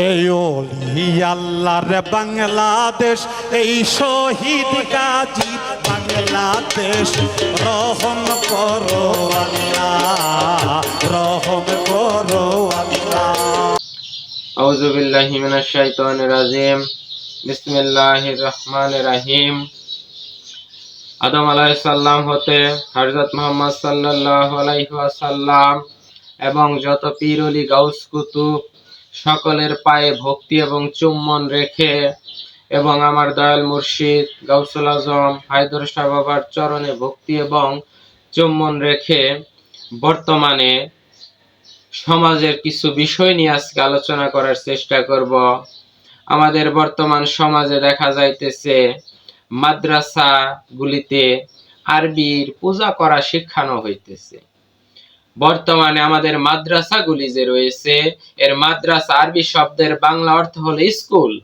এই আল্লাহর বাংলাদেশ, এই শহীদ গাজী বাংলাদেশ। রহম করো রহম করো আল্লাহ। আউযু বিল্লাহি মিনাশ শাইতানির রাজিম, বিসমিল্লাহির রহমানির রহিম। আদম হতে মুহাম্মদ সাল্লাল্লাহু আলাইহি ওয়াসাল্লাম এবং যত পীর ওলি গাউস কুতুব সকলের পায়ে ভক্তি এবং চুম্বন রেখে এবং আমার দয়াল মুর্শিদ, গাউসুল আজম, হায়দর শাহ বাবার চরণে ভক্তি এবং চুম্বন রেখে বর্তমানে সমাজের কিছু বিষয় নিয়ে আজকে আলোচনা করার চেষ্টা করব। আমাদের বর্তমান সমাজে দেখা যাইতেছে মাদ্রাসা গুলিতে আরবির পূজা করা শিক্ষানো হইতেছে। বর্তমানে আমাদের মাদ্রাসাগুলি যে রয়েছে, এর মাদ্রাসা আরবি শব্দের বাংলা অর্থ হলো স্কুল।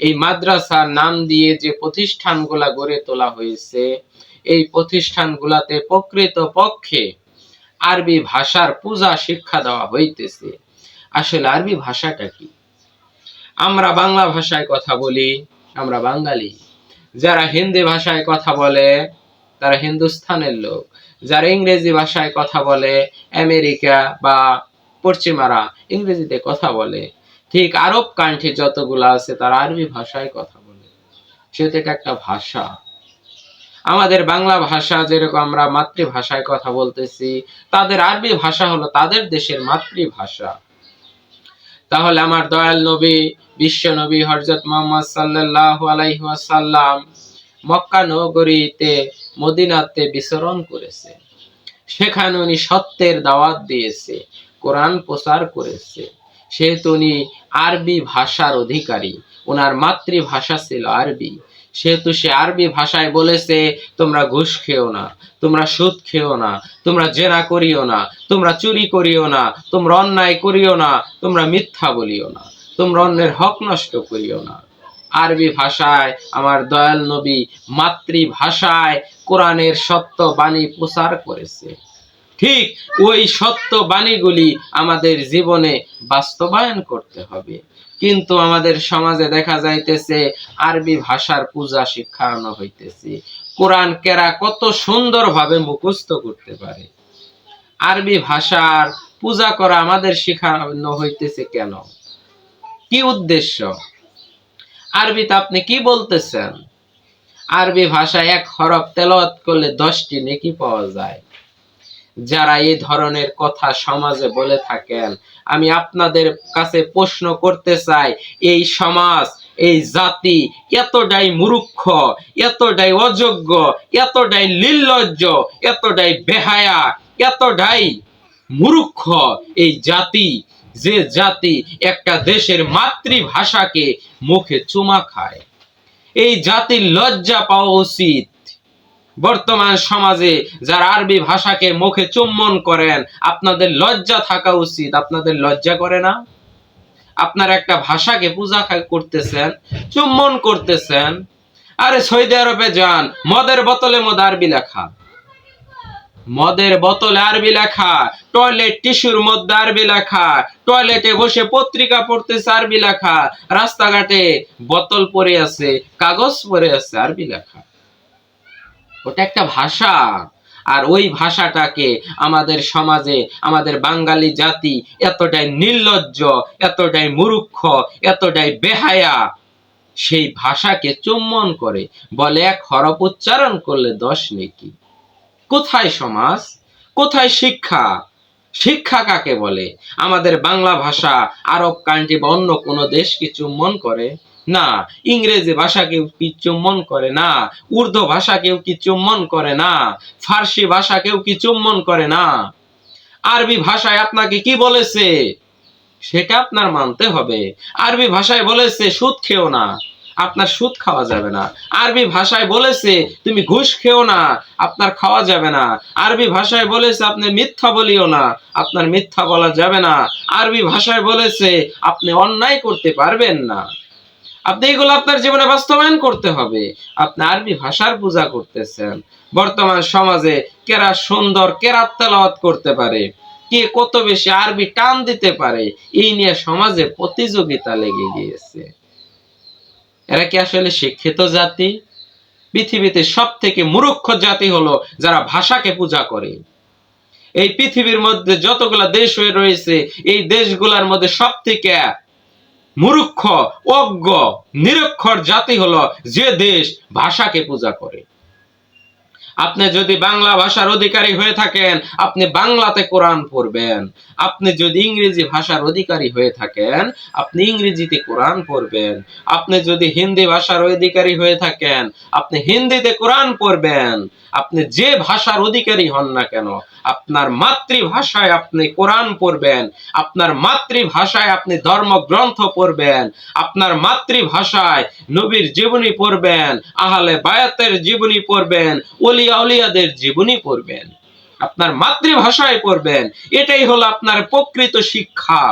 এই মাদ্রাসার নাম দিয়ে যে প্রতিষ্ঠানগুলা গড়ে তোলা হয়েছে, এই প্রতিষ্ঠানগুলাতে প্রকৃত পক্ষে আরবি ভাষার পূজা শিক্ষা দেওয়া হইতেছে। আসলে আরবি ভাষাটা কি? আমরা বাংলা ভাষায় কথা বলি, আমরা বাঙালি। যারা হিন্দি ভাষায় কথা বলে, তারা হিন্দুস্থানের লোক। যারা ইংরেজি ভাষায় কথা বলে আমেরিকা বা পশ্চিমারা ইংরেজিতে কথা বলে। ঠিক আরব কান্ট্রি যতগুলো আছে তারা আরবি ভাষায় কথা বলে। সেটা একটা ভাষা। আমাদের বাংলা ভাষা যেরকম আমরা মাতৃভাষায় কথা বলতেছি, তাদের আরবি ভাষা হলো তাদের দেশের মাতৃভাষা। তাহলে আমার দয়াল নবী, বিশ্ব নবী হজরত মোহাম্মদ সাল্লাল্লাহু আলাইহি ওয়াসাল্লাম মক্কা নগরীতে মদিনাতে বিচরণ করেছে। সেখানে উনি সত্যের দাওয়াত দিয়েছে, কোরআন প্রচার করেছে। সেহেতু উনি আরবি ভাষার অধিকারী ওনার মাতৃভাষা ছিল আরবি। সেহেতু সে আরবি ভাষায় বলেছে, তোমরা ঘুষ খেও না, তোমরা সুদ খেও না, তোমরা জেনা করিও না, তোমরা চুরি করিও না, তোমরা অন্যায় করিও না, তোমরা মিথ্যা বলিও না, তোমরা অন্যের হক নষ্ট করিও না। আরবি ভাষায়, আমার দয়াল নবী মাতৃভাষায় কোরআনের সত্য বাণী প্রচার করেছে। ঠিক ওই সত্য বাণীগুলি আমাদের জীবনে বাস্তবায়ন করতে হবে। কিন্তু আমাদের সমাজে দেখা যাইতেছে, আরবি ভাষার পূজা শিক্ষানো হইতেছে। কোরআন কেরা কত সুন্দরভাবে মুখস্থ করতে পারে। আরবি ভাষার পূজা করা আমাদের শেখানো হইতেছে কেন? কি উদ্দেশ্য? আরবিতে আপনি কি বলতেছেন? আরবি ভাষায় এক হরফ তেলাওয়াত করলে দশটি নেকি পাওয়া যায়। যারা এই ধরনের কথা সমাজে বলে থাকেন, আমি আপনাদের কাছে প্রশ্ন করতে চাই, এই সমাজ, এই জাতি এতটাই মূর্খ, এতটাই অযোগ্য, এতটাই নির্লজ্জ, এতটাই বেহায়া, এতটাই মূর্খ এই জাতি। যে জাতি একটা দেশের মাতৃভাষাকে মুখে চুমা খায়। এই জাতির লজ্জা পাওয়া উচিত। বর্তমান সমাজে যারা আরবি ভাষাকে মুখে চুম্বন করেন, আপনাদের লজ্জা থাকা উচিত। আপনাদের লজ্জা করে না? আপনার একটা ভাষাকে পূজা করতেছেন, চুম্বন করতেছেন। আরে সৌদি আরবে যান, মদের বোতলে মদ আরবি লেখা। মদের বোতলে আরবি লেখা, টয়লেট, টিস্যুর মধ্যে আরবি লেখা, টয়লেটে বসে পত্রিকা পড়তেছে আরবি লেখা, রাস্তাঘাটে বোতল পড়ে আছে, কাগজ পড়ে আছে আরবি লেখা। ওটা একটা ভাষা, আর ওই ভাষাটাকে আমাদের সমাজে, আমাদের বাঙালি জাতি এতটাই নির্লজ্জ, এতটাই মূর্খ, এতটাই বেহায়া, সেই ভাষাকে চুম্বন করে বলে এক হরপ উচ্চারণ করলে দশ নেকি কোথায় সমাজ? কোথায় শিক্ষা? শিক্ষা কাকে বলে? আমাদের বাংলা ভাষা, আরব কান্ট্রি বা অন্য কোনো দেশ কি চুম্বন করে? না। ইংরেজি ভাষা কেউ কি চুম্বন করে? না। উর্দু ভাষা কেউ কি চুম্বন করে? না। ফার্সি ভাষা কেউ কি চুম্বন করে? না। আরবি ভাষায় আপনাকে কি বলেছে? সেটা আপনার মানতে হবে। আরবি ভাষায় বলেছে, সুদ খেও না। আপনার সুদ খাওয়া যাবে না। আরবি ভাষায় বলেছে, তুমি ঘুষ খেও না, আপনার খাওয়া যাবে না। আরবি ভাষায় বলেছে, আপনি মিথ্যা বলিও না, আপনার মিথ্যা বলা যাবে না। আরবি ভাষায় বলেছে, আপনি অন্যায় করতে পারবেন না। আপনি এগুলো আপনার জীবনে বাস্তবায়ন করতে হবে। আপনি আরবি ভাষার পূজা করতেছেন। বর্তমান সমাজে কেরা সুন্দর কেরাত তেলাওয়াত করতে পারে? কে কত বেশি আরবি টান দিতে পারে? এই নিয়ে সমাজে প্রতিযোগিতা লেগে গিয়েছে। এরা কি আসলে শিক্ষিত জাতি? পৃথিবীতে সব থেকে মূর্খ জাতি হলো যারা ভাষাকে পূজা করে। এই পৃথিবীর মধ্যে যতগুলা দেশ হয়ে রয়েছে, এই দেশগুলার মধ্যে সব থেকে মূর্খ, অজ্ঞ, নিরক্ষর জাতি হলো যে দেশ ভাষাকে পূজা করে। আপনি যদি বাংলা ভাষার অধিকারী হয়ে থাকেন, আপনি বাংলাতে কোরআন পড়বেন। আপনি যদি ইংরেজি ভাষার অধিকারী হয়ে থাকেন, আপনি ইংরেজিতে কোরআন পড়বেন। আপনি যদি হিন্দি ভাষার অধিকারী হয়ে থাকেন, আপনি হিন্দিতে কোরআন পড়বেন। আপনি যে ভাষার অধিকারী হন না কেন, আপনার মাতৃভাষায় আপনি কোরআন পড়বেন, আপনার মাতৃভাষায় আপনি ধর্মগ্রন্থ পড়বেন, আপনার মাতৃভাষায় নবীর জীবনী পড়বেন, আহলে বায়াতের জীবনী পড়বেন ওলিয়া উলিয়াদের জীবনী পড়বেন। আপনার মাতৃভাষায় পড়বেন, এটাই হলো আপনার প্রকৃত শিক্ষা।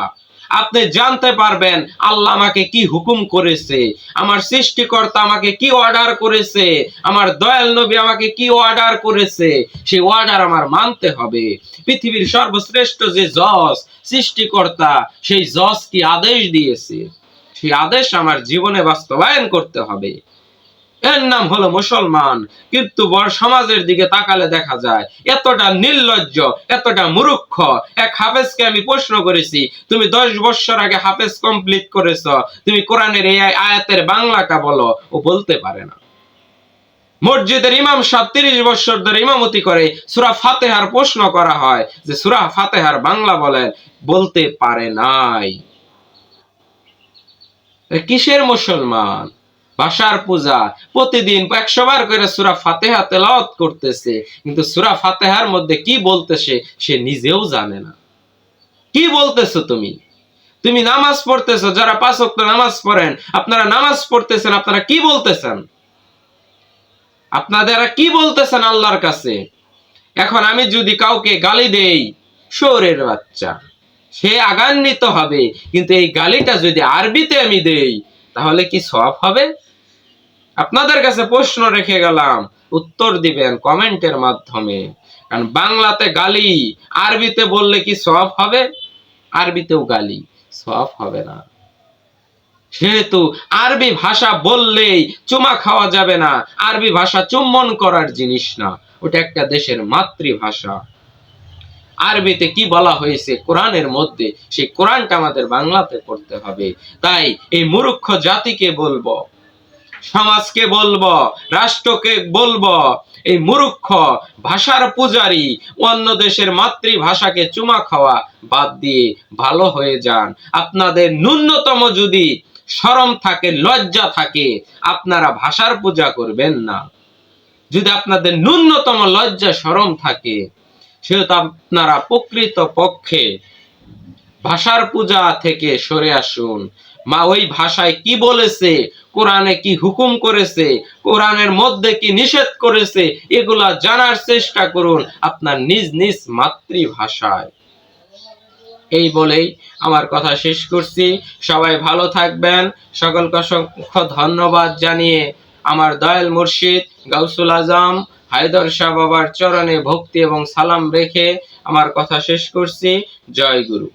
আপনি জানতে পারবেন আল্লাহ আমাকে কি হুকুম করেছে, আমার সৃষ্টিকর্তা আমাকে কি অর্ডার করেছে, আমার দয়াল নবী আমাকে কি অর্ডার করেছে, সেই অর্ডার আমার মানতে হবে। পৃথিবীর সর্বশ্রেষ্ঠ যে জজ সৃষ্টিকর্তা, সেই জজ কি আদেশ দিয়েছে? সেই আদেশ আমার জীবনে বাস্তবায়ন করতে হবে। এর নাম হলো মুসলমান। কিন্তু বড় সমাজের দিকে তাকালে দেখা যায়, এতটা নির্লজ্জ, এতটা মূর্খ। এক হাফেজকে আমি প্রশ্ন করেছি, তুমি দশ বছর আগে হাফেজ কমপ্লিট করেছ, তুমি কোরআনের এই আয়াতের বাংলাটা বলো। ও বলতে পারে না। মসজিদের ইমাম সাহেব তিরিশ বছর ধরে ইমামতি করে, সুরা ফাতেহার প্রশ্ন করা হয় যে, সুরা ফাতেহার বাংলা বলেন, বলতে পারে নাই। কিসের মুসলমান? ভাষার পূজা। প্রতিদিন একশো করে সুরা ফাতেহা তেলাওয়াত করতেছে। কিন্তু সুরা ফাতেহার মধ্যে কি বলতেছে, সে নিজেও জানে না। কি বলতেছো তুমি? তুমি নামাজ পড়তেছো, যারা পাঁচ ওয়াক্ত নামাজ পড়েন, আপনারা নামাজ পড়তেছেন, আপনারা কি বলতেছেন? আপনারা কি বলতেছেন আল্লাহর কাছে? এখন আমি যদি কাউকে গালি দেই শোরের বাচ্চা, সে আগান্বিত হবে। কিন্তু এই গালিটা যদি আরবিতে আমি দেই তাহলে কি সব হবে? আপনাদের কাছে প্রশ্ন রেখে গেলাম। উত্তর দিবেন কমেন্টের মাধ্যমে। কারণ বাংলাতে গালি, আরবিতে বললে কি সব হবে? আরবিতেও গালি সব হবে না। সেহেতু আরবি ভাষা বললেই চুমা খাওয়া যাবে না, আরবি ভাষা চুম্বন করার জিনিস না। ওটা একটা দেশের মাতৃভাষা। আরবিতে কি বলা হয়েছে কোরআনের মধ্যে, সেই কোরআনটা আমাদের বাংলাতে পড়তে হবে। তাই এই মূর্খ জাতিকে বলব, সমাজকে বলব, রাষ্ট্রকে বলব, এই মূর্খ ভাষার পূজারি, অন্য দেশের মাতৃভাষাকে চুমা খাওয়া বাদ দিয়ে ভালো হয়ে যান। আপনাদের ন্যূনতম যদি শরম থাকে, লজ্জা থাকে, আপনারা ভাষার পূজা করবেন না। যদি আপনাদের ন্যূনতম লজ্জা, শরম থাকে সেহেতু আপনারা প্রকৃত পক্ষে। ভাষার পূজা থেকে সরে আসুন। মা ওই ভাষায় কি বলেছে, কোরআনে কি হুকুম করেছে, কোরআনের মধ্যে কি নিষেধ করেছে, এগুলা জানার চেষ্টা করুন আপনার নিজ নিজ মাতৃভাষায়। এই বলেই আমার কথা শেষ করছি। সবাই ভালো থাকবেন। সকলকে অসংখ্য ধন্যবাদ জানিয়ে আমার দয়াল মুর্শিদ গাউসুল আজম হায়দর শাহ বাবার চরণে ভক্তি এবং সালাম রেখে আমার কথা শেষ করছি। জয় গুরু।